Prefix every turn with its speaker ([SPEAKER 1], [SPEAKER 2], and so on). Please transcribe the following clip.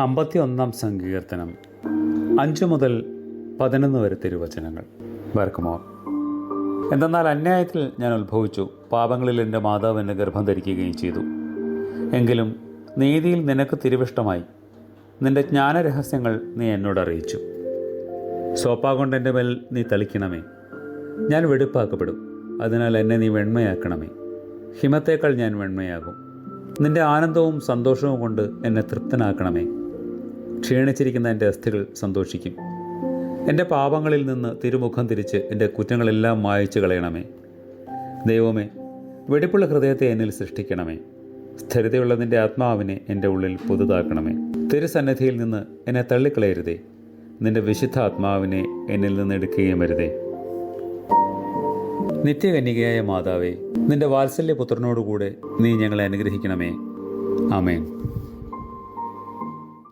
[SPEAKER 1] അമ്പത്തി ഒന്നാം സങ്കീർത്തനം. അഞ്ചു മുതൽ പതിനൊന്ന് വരെ തിരുവചനങ്ങൾ. വർക്കുമോർ എന്തെന്നാൽ അന്യായത്തിൽ ഞാൻ ഉത്ഭവിച്ചു പാപങ്ങളിൽ എന്റെ മാതാവ് എന്നെ ഗർഭം ധരിക്കുകയും ചെയ്തു. എങ്കിലും നീതിയിൽ നിനക്ക് തിരുവിഷ്ടമായി. നിന്റെ ജ്ഞാനരഹസ്യങ്ങൾ നീ എന്നോട് അറിയിച്ചു. സോപ്പാ കൊണ്ട് എന്റെ മേൽ നീ തളിക്കണമേ. ഞാൻ വെടുപ്പാക്കപ്പെടും അതിനാൽ എന്നെ നീ വെണ്മയാക്കണമേ. ഹിമത്തേക്കാൾ ഞാൻ വെണ്മയാകും. നിന്റെ ആനന്ദവും സന്തോഷവും കൊണ്ട് എന്നെ തൃപ്തനാക്കണമേ. ക്ഷീണിച്ചിരിക്കുന്ന എന്റെ അസ്ഥികൾ സന്തോഷിക്കും. എന്റെ പാപങ്ങളിൽ നിന്ന് തിരുമുഖം തിരിച്ച് എന്റെ കുറ്റങ്ങളെല്ലാം മായച്ചു കളയണമേ. ദൈവമേ വെടിപ്പുള്ള ഹൃദയത്തെ എന്നിൽ സൃഷ്ടിക്കണമേ. സ്ഥിരതയുള്ള നിന്റെ ആത്മാവിനെ എന്റെ ഉള്ളിൽ പുതുതാക്കണമേ. തിരുസന്നിധിയിൽ നിന്ന് എന്നെ തള്ളിക്കളയരുതേ. നിന്റെ വിശുദ്ധ ആത്മാവിനെ എന്നിൽ നിന്ന് എടുക്കുകയും വരുതേ. നിത്യകന്യകയായ മാതാവേ നിന്റെ വാത്സല്യപുത്രനോടുകൂടെ നീ ഞങ്ങളെ അനുഗ്രഹിക്കണമേ. ആമേൻ.